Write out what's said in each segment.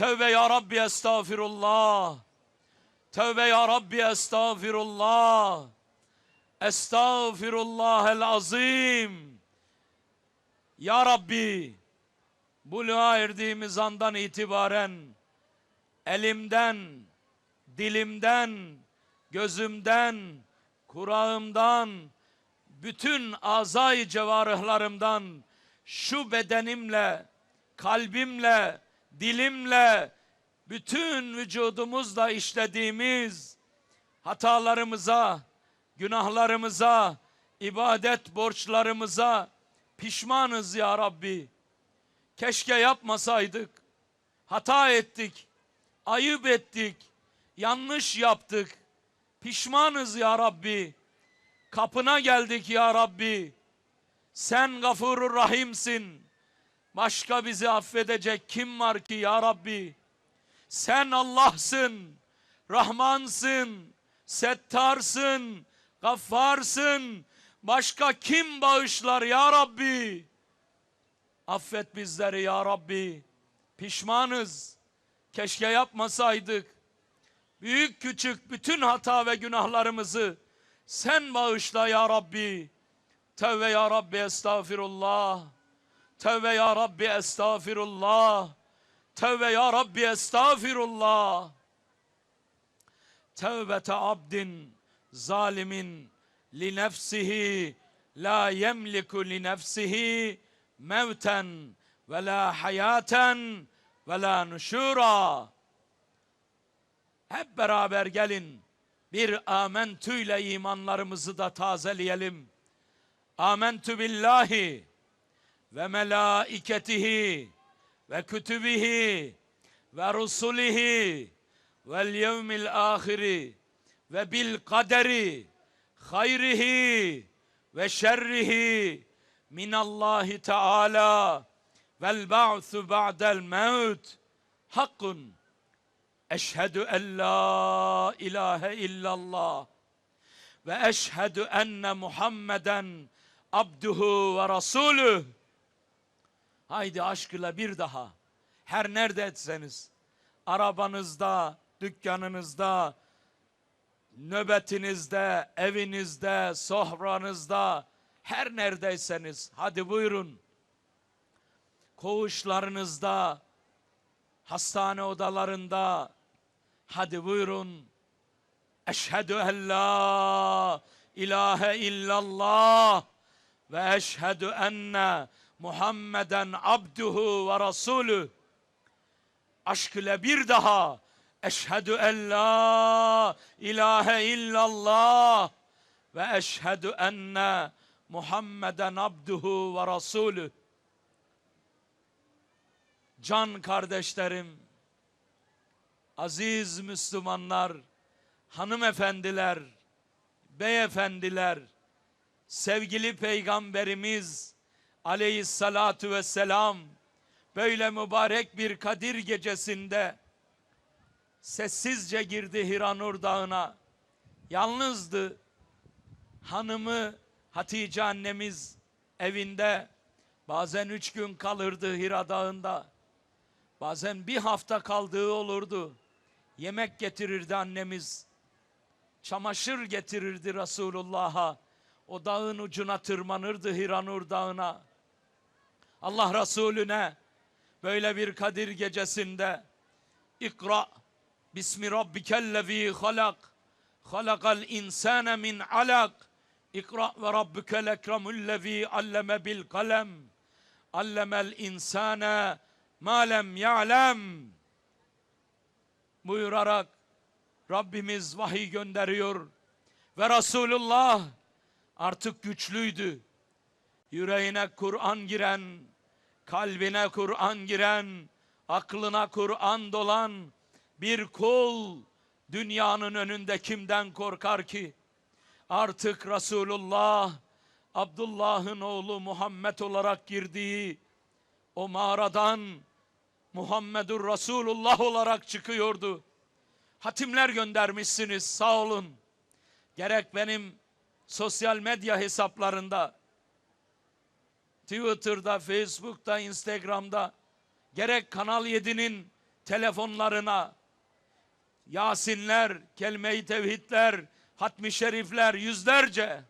Tevbe ya Rabbi estağfirullah. Tevbe ya Rabbi estağfirullah. Estağfirullahel azim. Ya Rabbi buluğa erdiğimiz andan itibaren elimden, dilimden, gözümden, kurağımdan, bütün azay cevarihlarımdan şu bedenimle, kalbimle, dilimle, bütün vücudumuzla işlediğimiz hatalarımıza, günahlarımıza, ibadet borçlarımıza pişmanız ya Rabbi. Keşke yapmasaydık. Hata ettik. Ayıp ettik. Yanlış yaptık. Pişmanız ya Rabbi. Kapına geldik ya Rabbi. Sen gafurur rahimsin. Başka bizi affedecek kim var ki ya Rabbi? Sen Allah'sın, Rahmansın, Settarsın, Gaffarsın. Başka kim bağışlar ya Rabbi? Affet bizleri ya Rabbi. Pişmanız. Keşke yapmasaydık. Büyük küçük bütün hata ve günahlarımızı sen bağışla ya Rabbi. Tevbe ya Rabbi estağfirullah. Tevbe ya Rabbi estağfirullah. Tevbe ya Rabbi estağfirullah. Tevbete abdin zalimin li nefsihi la yemliku li nefsihi mevten ve la hayaten ve la nuşura. Hep beraber gelin bir amentüyle imanlarımızı da tazeleyelim. Amentü billahi ve melaiketihi ve kütübihi ve rusulihi vel yevmil ahiri ve bil kaderi hayrihi ve şerrihi minallahi teala vel ba'su ba'del mevt. Hakkun. Eşhedü en la ilahe illallah ve eşhedü enne Muhammeden abduhu ve rasulüh Haydi aşkıyla bir daha. Her nerede etseniz. Arabanızda, dükkanınızda, nöbetinizde, evinizde, sofranızda, her neredeyseniz hadi buyurun. Koğuşlarınızda, hastane odalarında hadi buyurun. Eşhedü en la ilahe illallah ve eşhedü enne Muhammeden abduhu ve rasulü. Aşk ile bir daha eşhedü en la ilahe illallah ve eşhedü enne Muhammeden abduhu ve rasulü. Can kardeşlerim, aziz Müslümanlar, hanımefendiler, beyefendiler, sevgili peygamberimiz aleyhissalatu vesselam böyle mübarek bir Kadir gecesinde sessizce girdi Hiranur Dağı'na. Yalnızdı. Hanımı Hatice annemiz evinde bazen üç gün kalırdı Hira Dağı'nda. Bazen bir hafta kaldığı olurdu. Yemek getirirdi annemiz. Çamaşır getirirdi Resulullah'a. O dağın ucuna tırmanırdı Hiranur Dağı'na. Allah Resulüne böyle bir Kadir gecesinde İkra Bismi Rabbikellezi halak halakal insane min alak İkra ve rabbukel ekremullezi alleme bil kalem allemel insane ma lem ya'lem buyurarak Rabbimiz vahiy gönderiyor ve Resulullah artık güçlüydü. Yüreğine Kur'an giren, kalbine Kur'an giren, aklına Kur'an dolan bir kul dünyanın önünde kimden korkar ki? Artık Resulullah Abdullah'ın oğlu Muhammed olarak girdiği o mağaradan Muhammedur Resulullah olarak çıkıyordu. Hatimler göndermişsiniz sağ olun. Gerek benim sosyal medya hesaplarında Twitter'da, Facebook'ta, Instagram'da gerek Kanal 7'nin telefonlarına Yasinler, kelime-i tevhidler, hatmi şerifler yüzlerce.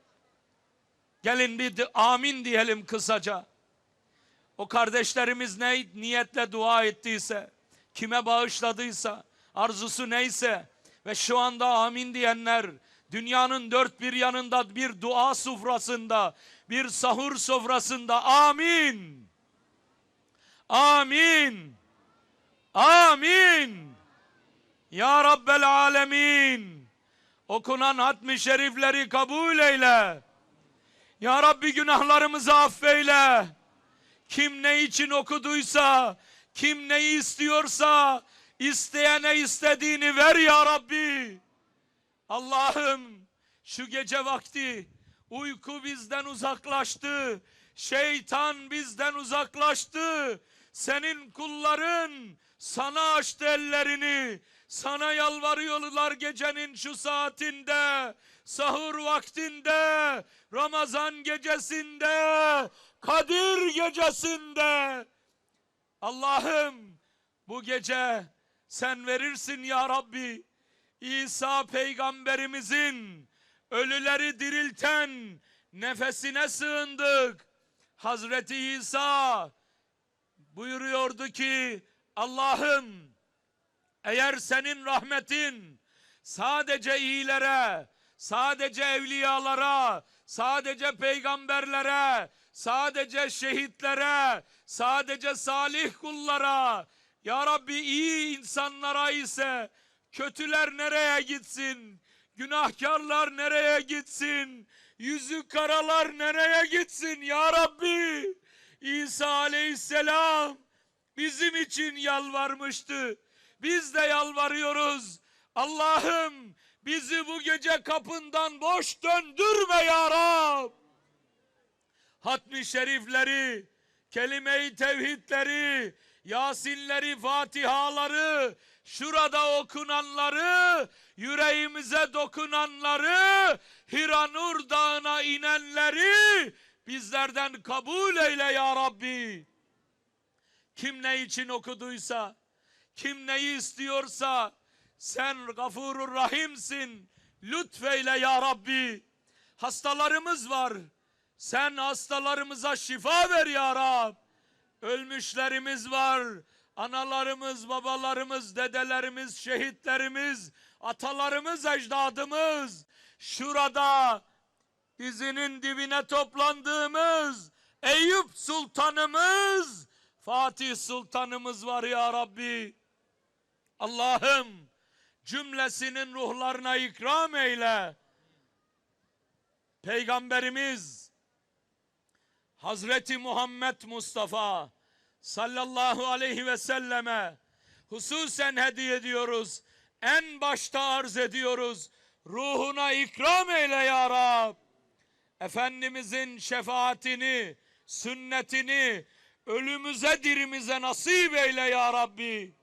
Gelin bir amin diyelim kısaca. O kardeşlerimiz ne niyetle dua ettiyse, kime bağışladıysa, arzusu neyse ve şu anda amin diyenler dünyanın dört bir yanında bir dua sofrasında, bir sahur sofrasında amin. Amin. Amin. Ya Rabbel Alemin. Okunan hatmi şerifleri kabul eyle. Ya Rabbi günahlarımızı affeyle. Kim ne için okuduysa, kim neyi istiyorsa, isteyene istediğini ver ya Rabbi. Allah'ım şu gece vakti uyku bizden uzaklaştı. Şeytan bizden uzaklaştı. Senin kulların sana açtı ellerini. Sana yalvarıyorlar gecenin şu saatinde. Sahur vaktinde. Ramazan gecesinde. Kadir gecesinde. Allah'ım bu gece sen verirsin ya Rabbi. İsa peygamberimizin ölüleri dirilten nefesine sığındık. Hazreti İsa buyuruyordu ki Allah'ım eğer senin rahmetin sadece iyilere, sadece evliyalara, sadece peygamberlere, sadece şehitlere, sadece salih kullara, ya Rabbi iyi insanlara ise kötüler nereye gitsin? Günahkarlar nereye gitsin? Yüzü karalar nereye gitsin ya Rabbi? İsa aleyhisselam bizim için yalvarmıştı. Biz de yalvarıyoruz. Allah'ım bizi bu gece kapından boş döndürme ya Rab. Hatmi şerifleri, kelime-i tevhidleri, Yasinleri, Fatihaları, şurada okunanları, yüreğimize dokunanları, Hiranur Dağı'na inenleri bizlerden kabul eyle ya Rabbi. Kim ne için okuduysa, kim neyi istiyorsa sen gafurur rahimsin. Lütfeyle ya Rabbi. Hastalarımız var. Sen hastalarımıza şifa ver ya Rab. Ölmüşlerimiz var. Analarımız, babalarımız, dedelerimiz, şehitlerimiz, atalarımız, ecdadımız. Şurada dizinin dibine toplandığımız Eyüp Sultanımız, Fatih Sultanımız var ya Rabbi. Allah'ım cümlesinin ruhlarına ikram eyle. Peygamberimiz Hazreti Muhammed Mustafa sallallahu aleyhi ve selleme hususen hediye ediyoruz. En başta arz ediyoruz. Ruhuna ikram eyle ya Rab. Efendimizin şefaatini, sünnetini ölümüze dirimize nasip eyle ya Rabbi.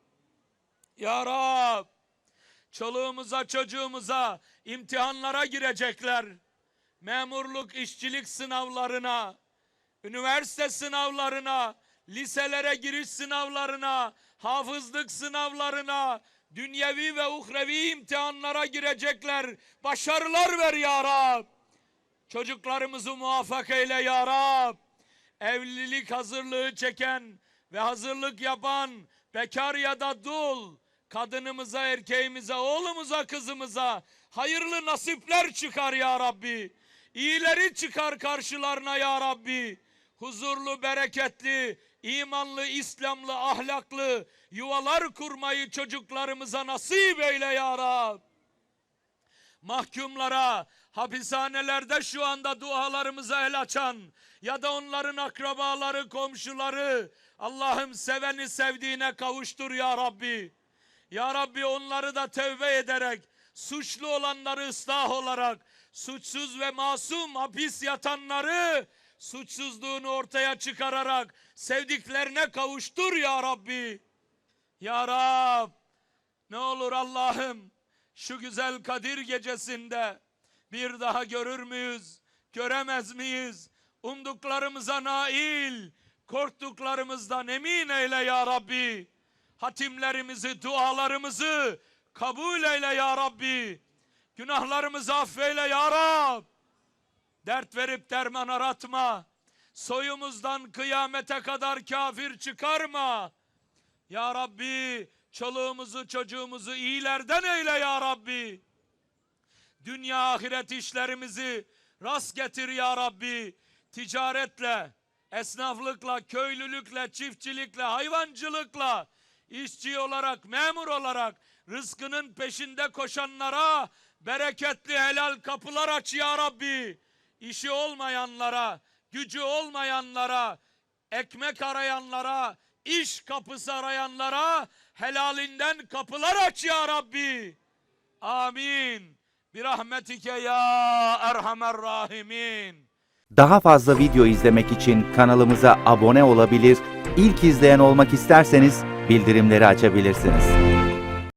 Ya Rab, çoluğumuza çocuğumuza imtihanlara girecekler. Memurluk, işçilik sınavlarına, üniversite sınavlarına, liselere giriş sınavlarına, hafızlık sınavlarına, dünyevi ve uhrevi imtihanlara girecekler. Başarılar ver ya Rab. Çocuklarımızı muvaffak eyle ya Rab. Evlilik hazırlığı çeken ve hazırlık yapan bekar ya da dul kadınımıza, erkeğimize, oğlumuza, kızımıza hayırlı nasipler çıkar ya Rabbi. İyileri çıkar karşılarına ya Rabbi. Huzurlu, bereketli, imanlı, İslamlı, ahlaklı yuvalar kurmayı çocuklarımıza nasip eyle ya Rab. Mahkumlara, hapishanelerde şu anda dualarımıza el açan ya da onların akrabaları, komşuları Allah'ım seveni sevdiğine kavuştur ya Rabbi. Ya Rabbi onları da tövbe ederek, suçlu olanları ıslah olarak, suçsuz ve masum hapis yatanları suçsuzluğunu ortaya çıkararak sevdiklerine kavuştur ya Rabbi. Ya Rab ne olur Allah'ım şu güzel Kadir gecesinde bir daha görür müyüz? Göremez miyiz? Umduklarımıza nail, korktuklarımızdan emin eyle ya Rabbi. hatimlerimizi, dualarımızı kabul eyle ya Rabbi. Günahlarımızı affeyle ya Rab. Dert verip derman aratma. Soyumuzdan kıyamete kadar kafir çıkarma. Ya Rabbi çoluğumuzu çocuğumuzu iyilerden eyle ya Rabbi. Dünya ahiret işlerimizi rast getir ya Rabbi. Ticaretle, esnaflıkla, köylülükle, çiftçilikle, hayvancılıkla, işçi olarak, memur olarak rızkının peşinde koşanlara bereketli helal kapılar aç ya Rabbi. İşi olmayanlara, gücü olmayanlara, ekmek arayanlara, iş kapısı arayanlara helalinden kapılar aç ya Rabbi. Amin. Bir rahmetike ya erhamer rahimin. Daha fazla video izlemek için kanalımıza abone olabilir, ilk izleyen olmak isterseniz bildirimleri açabilirsiniz.